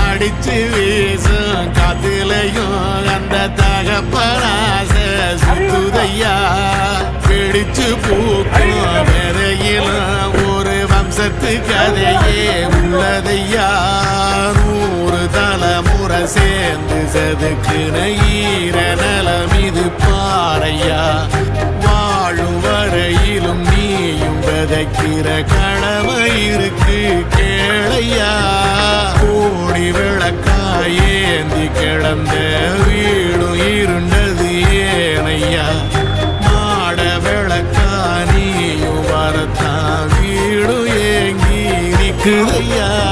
அடிச்சு வீசும் காத்திலையும் அந்த தகப்பராச சுத்துதையா? பிடிச்சு பூக்கும் விதையிலும் ஒரு வம்சத்து கதையே உள்ளதையா? நூறு தலைமுறை சேர்ந்து செதுக்குன ஈர நலம் இது பாறையா? வாழும் வரையிலும் நீயும் விதைக்கிற கடமை இரு ஏந்தி கிடந்த வீடும் இருண்டது ஏனையா. நாட விளக்கானியும் வரத்தான். வீடும் ஏங்கி நிற்குதையா.